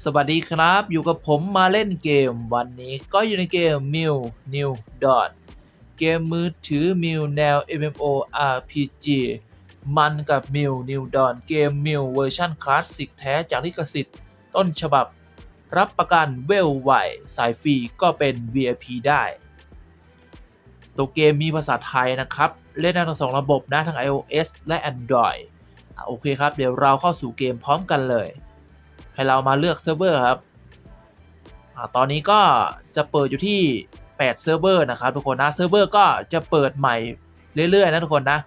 สวัสดีครับ อยู่กับผมมาเล่นเกม วันนี้ก็อยู่ในเกม m i l New Dawn เกมมือถือ m i l แนว MMORPG มันกับ m i l New Dawn เกม m i l เวอร์ชันคลาสสิกแท้จากลิขสิทธิ์ต้นฉบับ รับประกันเวลไหวสายฟรีก็เป็น VIP ได้ ตัวเกมมีภาษาไทยนะครับ เล่นได้ทั้งสองระบบนะทั้ง iOS และ Android อโอเคครับ เดี๋ยวเราเข้าสู่เกมพร้อมกันเลย ให้เรามาเลือกเซิร์ฟเวอร์ครับอตอนนี้ก็จะเปิดอยู่ที่ 8 เซิร์ฟเวอร์นะครับทุกคนนะ เซิร์ฟเวอร์ก็จะเปิดใหม่เรื่อยๆนะทุกคนนะ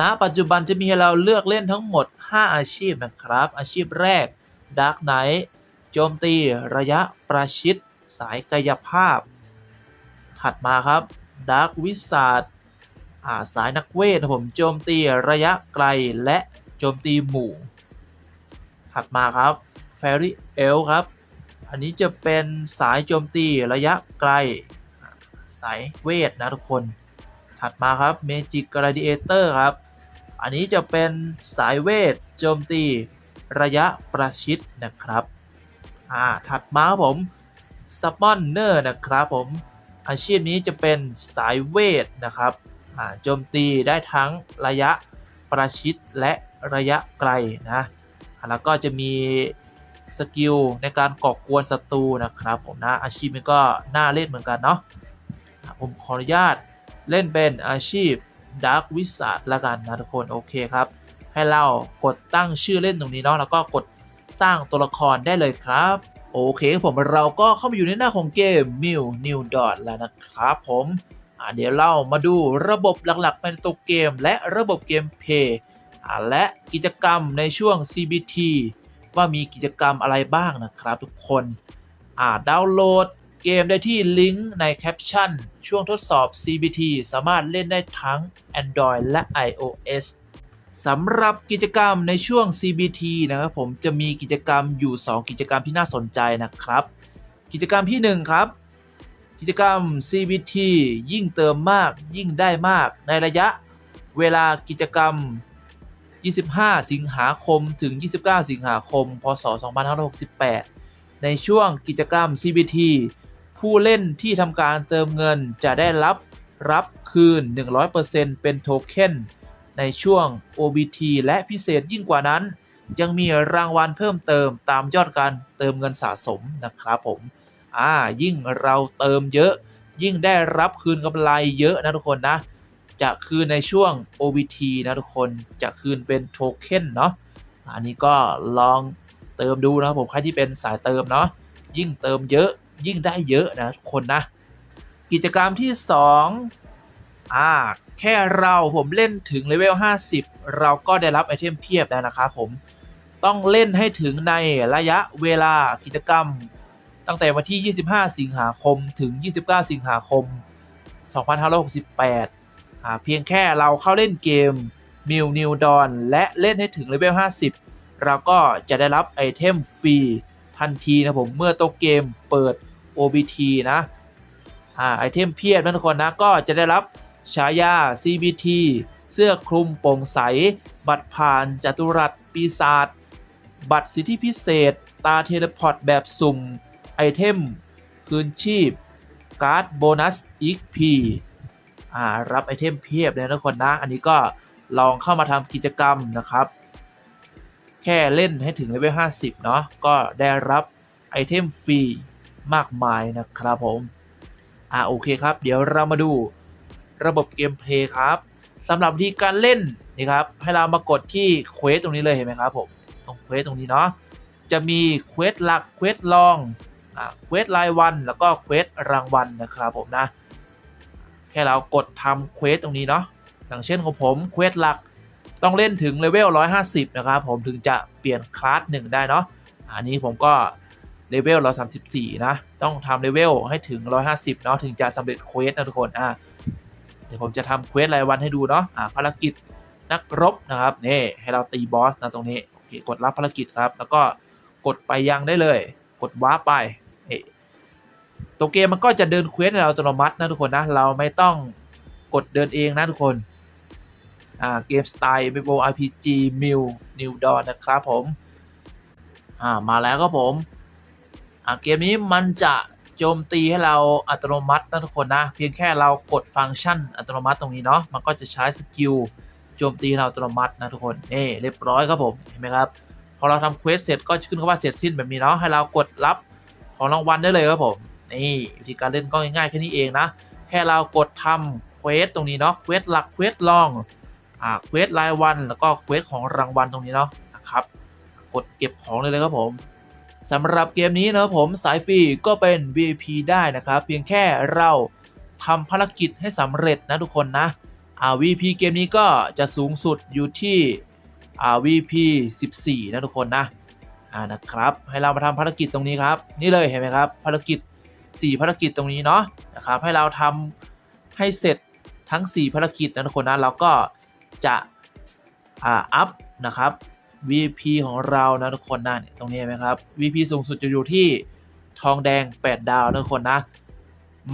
ณ ปัจจุบันจะมีให้เราเลือกเล่นทั้งหมด 5 อาชีพนะครับ อาชีพแรก Dark Knight โจมตีระยะประชิด สายกายภาพ ถัดมาครับ Dark Wizard อาสายนักเวทนะผมโจมตีระยะไกลและโจมตีหมู่ ถัดมาครับ Fairy e l ครับ อันนี้จะเป็นสายโจมตีระยะไกล สายเวทนะทุกคน ถัดมาครับ Magic Gladiator ครับ อันนี้จะเป็นสายเวทโจมตีระยะประชิดนะครับอ่าถัดมาครับผม Summoner นะครับผม อาชีพนี้จะเป็นสายเวทนะครับอ่าโจมตีได้ทั้งระยะประชิดและระยะไกลนะแล้วก็จะมี สกิลในการก่อกวนศัตรูนะครับผมนะอาชีพนี้ก็น่าเล่นเหมือนกันเนาะผมขออนุญาตเล่นเป็นอาชีพ Dark Wizard ละกันนะทุกคนโอเคครับ ให้เรากดตั้งชื่อเล่นตรงนี้เนาะแล้วก็กดสร้างตัวละครได้เลยครับโอเคผมเราก็เข้ามาอยู่ในหน้าของเกม m i l New Dot แล้วนะครับผมเดี๋ยวเรามาดูระบบหลักๆเป็นตัวเกม และระบบเกมเพย์และกิจกรรมในช่วง CBT ว่ามีกิจกรรมอะไรบ้างนะครับทุกคนอ่าดาวน์โหลดเกมได้ที่ลิงก์ในแคปชั่น ช่วงทดสอบ CBT สามารถเล่นได้ทั้ง Android และ iOS สำหรับกิจกรรมในช่วง CBT นะครับผมจะมีกิจกรรมอยู่ 2 กิจกรรมที่น่าสนใจนะครับ กิจกรรมที่ 1 ครับ กิจกรรม CBT ยิ่งเติมมากยิ่งได้มากในระยะเวลากิจกรรม 25 สิงหาคมถึง 29 สิงหาคม พศ 2568 ในช่วงกิจกรรม CBT ผู้เล่นที่ทำการเติมเงินจะได้รับรับคืน 100%เป็นโทเค็นในช่วง OBT และพิเศษยิ่งกว่านั้น ยังมีรางวัลเพิ่มเติมตามยอดการเติมเงินสะสมนะครับผมอ่ายิ่งเราเติมเยอะ ยิ่งได้รับคืนกำไรเยอะนะทุกคนนะ จะคืนในช่วง OBT นะทุกคนจะคืนเป็นโทเค็นเนาะอันนี้ก็ลองเติมดูนะครับผมใครที่เป็นสายเติมเนาะยิ่งเติมเยอะยิ่งได้เยอะนะทุกคนนะ กิจกรรมที่ 2อ่าแค่เราผมเล่นถึงเลเวล 50 เราก็ได้รับไอเทมเพียบแล้วนะครับผมต้องเล่นให้ถึงในระยะเวลากิจกรรม ตั้งแต่วันที่ 25 สิงหาคมถึง 29 สิงหาคม 2568อ่า เพียงแค่เราเข้าเล่นเกม m i l New Dawn และเล่นให้ถึงเลเวล 50 เราก็จะได้รับไอเทมฟรีทันทีนะผมเมื่อตัวเกมเปิด OBT นะอ่าไอเทมเพียบนะทุกคนนะก็จะได้รับฉายา CBT เสื้อคลุมโปร่งใส บัตรผ่านจัตุรัสปีศาจบัตรสิทธิพิเศษ ตาเทเลพอร์ตแบบสุ่ม ไอเทม คืนชีพ การ์ดโบนัส XP อ่ารับไอเทมเพียบเลยนะทุกคนนะ อันนี้ก็ลองเข้ามาทำกิจกรรมนะครับ แค่เล่นให้ถึงเลเวล50 เนาะก็ได้รับไอเทมฟรีมากมายนะครับผมอ่าโอเคครับ เดี๋ยวเรามาดูระบบเกมเพลย์ครับสำหรับวิธีการเล่นนี่ครับให้เรามากดที่เควสตรงนี้เลยเห็นไหมครับผมตรงเควสตรงนี้เนาะจะมีเควสหลักเควสรองอ่าเควสรายวันแล้วก็เควสรางวัลนะครับผมนะ แค่เรากดทำเควสตรงนี้เนาะอย่างเช่นของผมเควสหลักต้องเล่นถึงเลเวล 150 นะครับ ผมถึงจะเปลี่ยนคลาสหนึ่งได้เนาะอันนี้ผมก็เลเวล134 นะ ต้องทำเลเวลให้ถึง 150 เนาะถึงจะสำเร็จเควสนะทุกคนอ่าเดี๋ยวผมจะทำเควสรายวันให้ดูเนาะอ่าภารกิจนักรบนะครับนี่ให้เราตีบอสนะตรงนี้โอเคกดรับภารกิจครับ แล้วก็กดไปยังได้เลย กดว้าไป ตัวเกมมันก็จะเดินเควสให้เราอัตโนมัตินะทุกคนนะ เราไม่ต้องกดเดินเองนะทุกคน อ่า เกมสไตล์ MMORPG m i l New Dawn นะครับผม อ่า มาแล้วก็ผม อะเกมนี้มันจะโจมตีให้เราอัตโนมัตินะทุกคนนะ เพียงแค่เรากดฟังก์ชันอัตโนมัติตรงนี้เนาะ มันก็จะใช้สกิลโจมตีเราอัตโนมัตินะทุกคนนี่เรียบร้อยครับผม เห็นไหมครับ พอเราทำเควสเสร็จก็ขึ้นคำว่าเสร็จสิ้นแบบนี้เนาะ ให้เรากดรับของรางวัลได้เลยครับผม นี่วิธีการเล่นก็ง่ายๆแค่นี้เองนะ แค่เรากดทำเควสตรงนี้เนาะเควสหลักเควสลองอ่าเควสรายวันแล้วก็เควสของรางวัลตรงนี้เนาะนะครับ กดเก็บของเลยเลยครับผมสำหรับเกมนี้นะผมสายฟรีก็เป็น VIP ได้นะครับ เพียงแค่เราทำภารกิจให้สำเร็จนะทุกคนนะอ่า V.P เกมนี้ก็จะสูงสุดอยู่ที่อ่า VP 14 นะทุกคนนะอ่านะครับ ให้เรามาทำภารกิจตรงนี้ครับ นี่เลยเห็นไหมครับภารกิจ 4 ภารกิจตรงนี้เนาะนะครับให้เราทำให้เสร็จทั้ง 4 ภารกิจนะทุกคนนะเราก็จะอัพนะครับ VP ของเรานะทุกคนนะเนี่ยตรงนี้ไหมครับ VP สูงสุดจะอยู่ที่ทองแดง 8 ดาวนะทุกคนนะ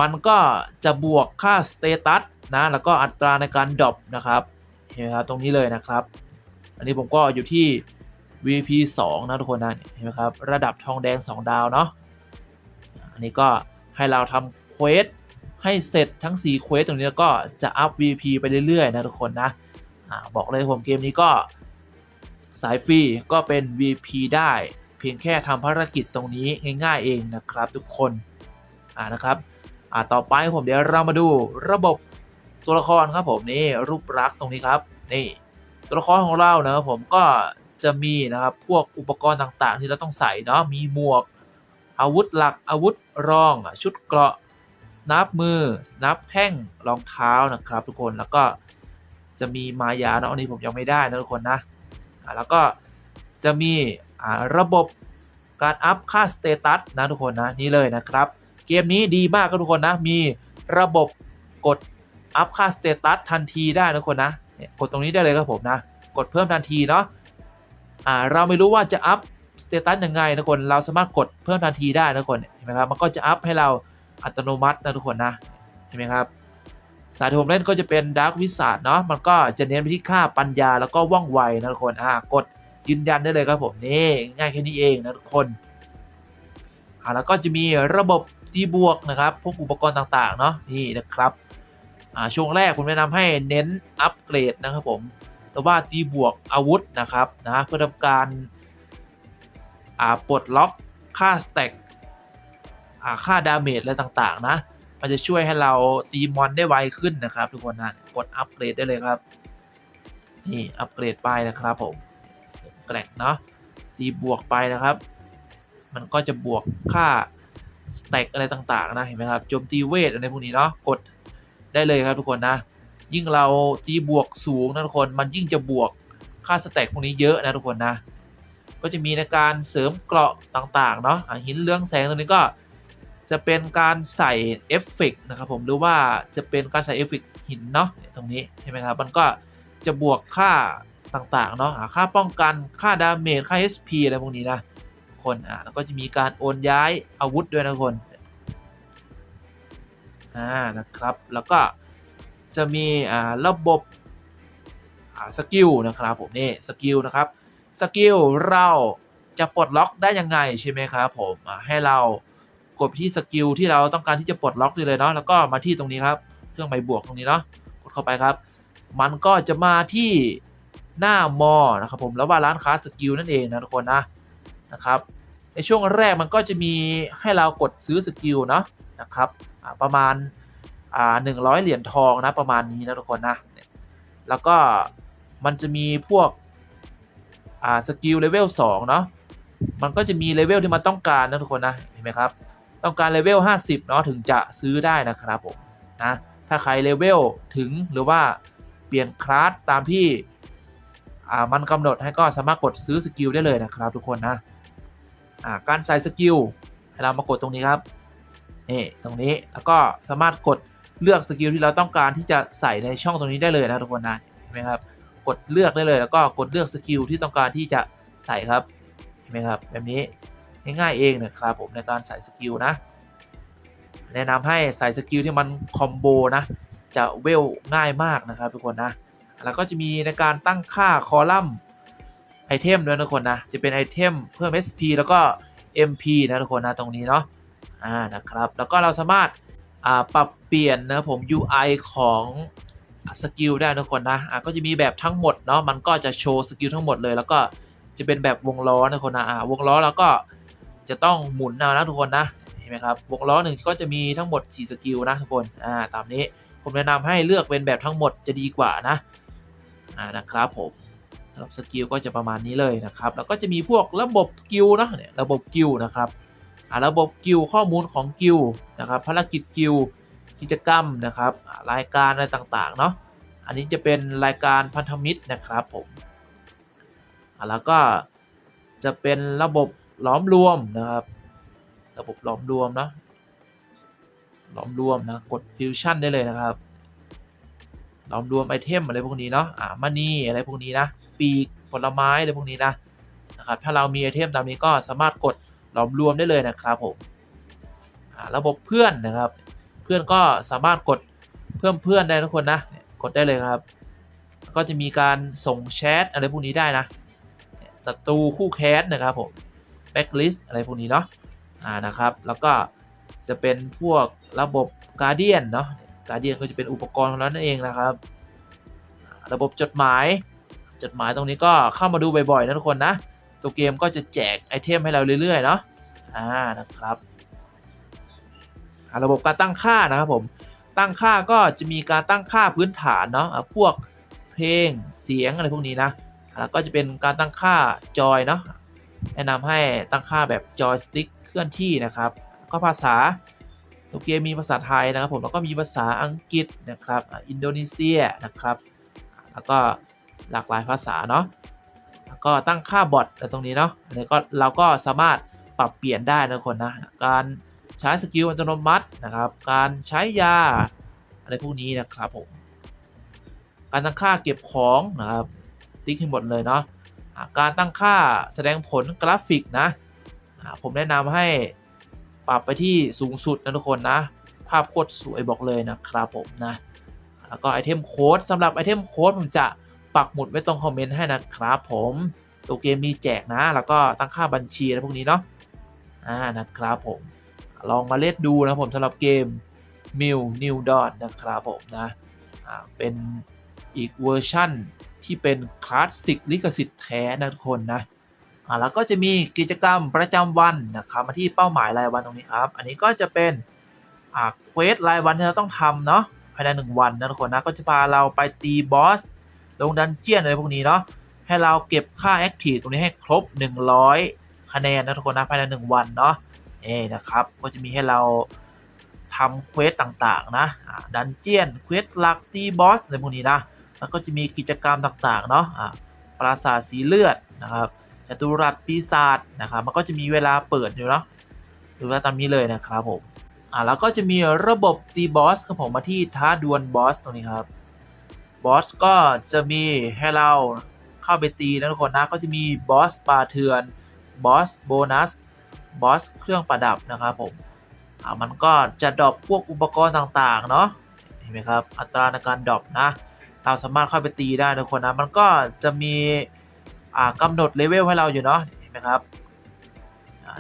มันก็จะบวกค่าสเตตัสนะแล้วก็อัตราในการดรอปนะครับเห็นไหมครับตรงนี้เลยนะครับ อันนี้ผมก็อยู่ที่ VP 2 นะทุกคนนะเห็นไหมครับ ระดับทองแดง 2 ดาวเนาะ อันนี้ก็ให้เราทำเควสให้เสร็จทั้ง4เควสตรงนี้แล้วก็จะอัพ VP ไปเรื่อยๆ นะทุกคนนะอบอกเลยผมเกมนี้ก็สายฟรีก็เป็น VP ได้เพียงแค่ทำภารกิจตรงนี้ง่ายๆเองนะครับทุกคนอ่านะครับอ่าต่อไปผมเดี๋ยวเรามาดูระบบตัวละครครับผมนี่รูปลักษ์ตรงนี้ครับนี่ตัวละครของเรานะครับผมก็จะมีนะครับพวกอุปกรณ์ต่างๆ ที่เราต้องใส่เนาะมีหมวก อาวุธหลักอาวุธรองชุดเกราะสนับมือสนับแท่งรองเท้านะครับ ทุกคนแล้วก็จะมีมายาเนาะอันนี้ผมยังไม่ได้นะทุกคนนะแล้วก็จะมีระบบการอัพค่าสเตตัสนะทุกคนนะนี่เลยนะครับ เกมนี้ดีมากครับทุกคนนะมีระบบกดอัพค่าสเตตัสทันทีได้นะทุกคนนะกดตรงนี้ได้เลยครับผมนะ กดเพิ่มทันทีเนาะเราไม่รู้ว่าจะอัพ สเตตัสยังไงนะคนเราสามารถกดเพิ่มทันทีได้นะคนเห็นไหมครับมันก็จะอัพให้เราอัตโนมัตินะทุกคนนะเห็นไหมครับสายที่ผมเล่นก็จะเป็นดาร์ w วิส a ดเนาะมันก็จะเน้นไปที่ค่าปัญญาแล้วก็ว่องไวนะทุกคนอ่ากดยืนยันได้เลยครับผมนี่ง่ายแค่นี้เองนะทุกคนอ่าแล้วก็จะมีระบบตีบวกนะครับพวกอุปกรณ์ต่างๆเนาะนี่นะครับอ่าช่วงแรกผมแนะนำให้เน้นอัปเกรดนะครับผมแต่ว่าตีบวกอาวุธนะครับนะเพื่อทำการ อ่าปลดล็อกค่าสแต็กอ่าค่าดาเมจอะไรต่างๆ นะ มันจะช่วยให้เราตีมอนได้ไวขึ้นนะครับทุกคนนะกดอัปเกรดได้เลยครับ นี่อัปเกรดไปนะครับผมแกร่งเนาะตีบวกไปนะครับ มันก็จะบวกค่าสเต็กอะไรต่างๆ นะเห็นไหมครับโจมตีเวทอะไรพวกนี้เนาะกดได้เลยครับทุกคนนะ ยิ่งเราตีบวกสูงนะทุกคนมันยิ่งจะบวกค่าสเต็กพวกนี้เยอะนะทุกคนนะ ก็จะมีในการเสริมเกราะต่างๆเนาะหินเรืองแสงตรงนี้ก็จะเป็นการใส่เอฟเฟกนะครับผมหรือว่าจะเป็นการใส่เอฟเฟกหินเนาะตรงนี้ใช่ไหมครับมันก็จะบวกค่าต่างๆเนาะค่าป้องกันค่าดาเมจค่า HP อะไรพวกนี้นะคนอ่าแล้วก็จะมีการโอนย้ายอาวุธด้วยนะคนอ่านะครับแล้วก็จะมีอ่าระบบสกิลนะครับผมนี่สกิลนะครับ สกิลเราจะปลดล็อกได้ยังไงใช่ไหมครับผมอ่าให้เรากดที่สกิลที่เราต้องการที่จะปลดล็อกได้เลยเนาะแล้วก็มาที่ตรงนี้ครับ เครื่องหมายบวกตรงนี้เนาะกดเข้าไปครับ มันก็จะมาที่หน้ามอนะครับผมแล้วว่าร้านค้าสกิลนั่นเองนะทุกคนนะนะครับ ในช่วงแรกมันก็จะมีให้เรากดซื้อสกิลเนาะนะครับอ่าประมาณอ่าหนึ่งร้อยเหรียญทองนะประมาณนี้นะทุกคนนะแล้วก็มันจะมีพวก อ่าสกิลเลเวล2เนาะมันก็จะมีเลเวลที่มันต้องการนะทุกคนนะเห็นไหมครับต้องการเลเวล50เนาะถึงจะซื้อได้นะครับผมนะถ้าใครเลเวลถึงหรือว่าเปลี่ยนคลาสตามที่อ่ามันกำหนดให้ก็สามารถกดซื้อสกิลได้เลยนะครับทุกคนนะอ่าการใส่สกิลให้เรามากดตรงนี้ครับนี่ตรงนี้แล้วก็สามารถกดเลือกสกิลที่เราต้องการที่จะใส่ในช่องตรงนี้ได้เลยนะทุกคนนะเห็นไหมครับ กดเลือกได้เลย แล้วก็กดเลือกสกิลที่ต้องการที่จะใส่ครับเห็นไหมครับแบบนี้ง่ายๆเองนะครับผมในการใส่สกิลนะแนะนำให้ใส่สกิลที่มันคอมโบนะจะเวลง่ายมากนะครับทุกคนนะแล้วก็จะมีในการตั้งค่าคอลัมน์ไอเทมด้วยนะทุกคนนะจะเป็นไอเทมเพิ่ม SP แล้วก็ MP นะทุกคนนะตรงนี้เนาะอ่านะครับแล้วก็เราสามารถปรับเปลี่ยนนะผม UI ของ สกิลได้ทุกคนนะอ่าก็จะมีแบบทั้งหมดเนาะมันก็จะโชว์สกิลทั้งหมดเลย แล้วก็จะเป็นแบบวงล้อนะทุกคนนะอ่าวงล้อแล้วก็จะต้องหมุนเอานะทุกคนนะเห็นไหมครับวงล้อหนึ่งก็จะมีทั้งหมด 4 สกิลนะทุกคนอ่าตามนี้ผมแนะนำให้เลือกเป็นแบบทั้งหมดจะดีกว่านะอ่านะครับผมสำหรับสกิลก็จะประมาณนี้เลยนะครับ แล้วก็จะมีพวกระบบกิลนะเนี่ยระบบกิลนะครับอ่าระบบกิลข้อมูลของกิลนะครับภารกิจกิล กิจกรรมนะครับ รายการอะไรต่างๆเนาะอันนี้จะเป็นรายการพันธมิตรนะครับผมแล้วก็จะเป็นระบบล้อมรวมนะครับ ระบบล้อมรวมเนาะล้อมรวมนะกดฟิวชั่นได้เลยนะครับล้อมรวมไอเทมอะไรพวกนี้เนาะอ่ามานี่อะไรพวกนี้นะปีกผลไม้อะไรพวกนี้นะนะครับถ้าเรามีไอเทมตามนี้ก็สามารถกดล้อมรวมได้เลยนะครับผมระบบเพื่อนนะครับ เพื่อนก็สามารถกดเพิ่มเพื่อนได้ทุกคนนะ กดได้เลยครับ ก็จะมีการส่งแชทอะไรพวกนี้ได้นะศัตรูคู่แค้นะครับผมแบ็กลิสต์อะไรพวกนี้เนาะอ่านะครับ แล้วก็จะเป็นพวกระบบการเดียนเนาะการเดียนก็จะเป็นอุปกรณ์ของเรานั่นเองนะครับ ระบบจดหมายจดหมายตรงนี้ก็เข้ามาดูบ่อยๆนะทุกคนนะ ตัวเกมก็จะแจกไอเทมให้เราเรื่อยๆเนาะอ่านะครับ ระบบการตั้งค่านะครับผมตั้งค่าก็จะมีการตั้งค่าพื้นฐานเนาะพวกเพลงเสียงอะไรพวกนี้นะแล้วก็จะเป็นการตั้งค่าจอยเนาะแนะนำให้ตั้งค่าแบบจอยสติ๊กเคลื่อนที่นะครับ ก็ภาษาตัวเกมมีภาษาไทยนะครับผมแล้วก็มีภาษาอังกฤษนะครับอินโดนีเซียนะครับแล้วก็หลากหลายภาษาเนาะแล้วก็ตั้งค่าบอทตรงนี้เนาะอันนี้ก็เราก็สามารถปรับเปลี่ยนได้นะทุกคนนะการ ใช้สกิลอัตโนมัตินะครับ การใช้ยาอะไรพวกนี้นะครับผม การตั้งค่าเก็บของนะครับ ติ๊กให้หมดเลยเนาะการตั้งค่าแสดงผลกราฟิกนะผมแนะนำให้ปรับไปที่สูงสุดนะทุกคนนะ ภาพโคตรสวยบอกเลยนะครับผมนะ แล้วก็ไอเทมโค้ดสำหรับไอเทมโค้ดผมจะปักหมุดไว้ตรงคอมเมนต์ให้นะครับผมตัวเกมมีแจกนะ แล้วก็ตั้งค่าบัญชีอะไรพวกนี้เนาะอ่านะครับผม ลองมาเล่นดูนะผมสำหรับเกม m i l New Dawn นะครับผมนะเป็นอีกเวอร์ชั่นที่เป็นคลาสสิกลิขสิทธิ์แท้นะทุกคนนะแล้วก็จะมีกิจกรรมประจำวันนะครับมาที่เป้าหมายรายวันตรงนี้ครับ อันนี้ก็จะเป็นอาเควสรายวันที่เราต้องทำเนาะภายในหนึ่งวันนะทุกคนนะก็จะพาเราไปตีบอสลงดันเจียนอะไรพวกนี้เนาะให้เราเก็บค่าแอคทีฟตรงนี้ให้ครบ 100 คะแนนนะทุกคนนะภายใน 1 วันเนาะ นะครับ ก็จะมีให้เราทำเควสต่างๆนะดันเจียนเควสหลักตีบอสอะไรพวกนี้นะแล้วก็จะมีกิจกรรมต่างๆเนาะปราสาทสีเลือดนะครับจตุรัสปีศาจนะครับมันก็จะมีเวลาเปิดอยู่เนาะหรือว่าตามนี้เลยนะครับผมอ่าแล้วก็จะมีระบบตีบอสครับผมมาที่ท้าดวลบอสตรงนี้ครับบอสก็จะมีให้เราเข้าไปตีนะทุกคนนะก็จะมีบอสปลาเถื่อนบอสโบนัส บอสเครื่องประดับนะครับผมอ่ามันก็จะดรอปพวกอุปกรณ์ต่างๆ เนาะเห็นไหมครับ อัตราในการดรอปนะ เราสามารถเข้าไปตีได้ทุกคนนะ มันก็จะมีอ่ากำหนดเลเวลให้เราอยู่เนาะเห็นไหมครับ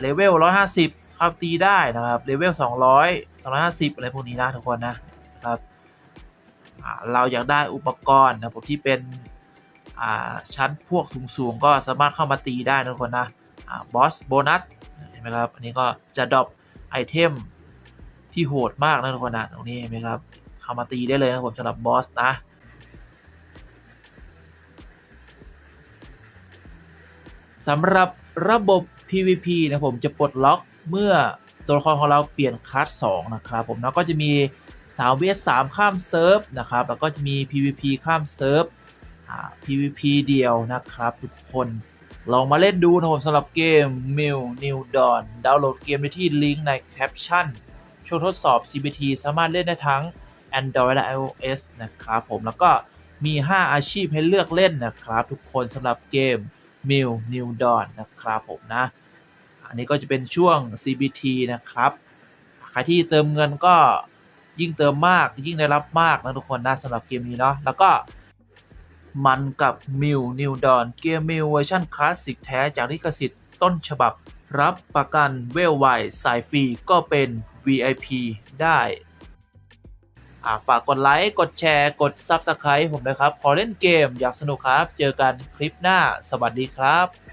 เลเวล 150เข้าตีได้นะครับ เลเวล 200 250 อะไรพวกนี้นะทุกคนนะครับอ่าเราอยากได้อุปกรณ์นะผมที่เป็นอ่าชั้นพวกสูงๆก็สามารถเข้ามาตีได้นะทุกคนนะบอสโบนัส ไหมครับ อันนี้ก็จะดรอปไอเทมที่โหดมากนะทุกคนนะตรงนี้เห็นไหมครับเข้ามาตีได้เลยนะผมสำหรับบอสนะสำหรับระบบ PVP นะผมจะปลดล็อกเมื่อตัวละครของเราเปลี่ยนคลาส2นะครับผมแล้วก็จะมี3 vs 3ข้ามเซิร์ฟนะครับแล้วก็จะมี PVP ข้ามเซิร์ฟ PVP เดียวนะครับทุกคน ลองมาเล่นดูนะผมสำหรับเกม m i l New Dawn ดาวน์โหลดเกมได้ที่ลิงก์ในแคปชั่น ช่วงทดสอบ CBT สามารถเล่นได้ทั้ง Android และ iOS นะครับผมแล้วก็มี 5 อาชีพให้เลือกเล่นนะครับ ทุกคนสำหรับเกม m i l New Dawn นะครับผมนะ อันนี้ก็จะเป็นช่วง CBT นะครับ ใครที่เติมเงินก็ยิ่งเติมมากยิ่งได้รับมากนะทุกคนนะสำหรับเกมนี้เนาะแล้วก็ มันกับมิวนิวดอน เกียร์มิวเวอร์ชันคลาสสิกแท้จากลิขสิทธิ์ต้นฉบับ รับประกันเวลไวสายฟรีก็เป็น VIP ได้ฝากกดไลค์ กดแชร์ กด Subscribe ผมนะครับ ขอเล่นเกมอยากสนุกครับ เจอกันคลิปหน้า สวัสดีครับ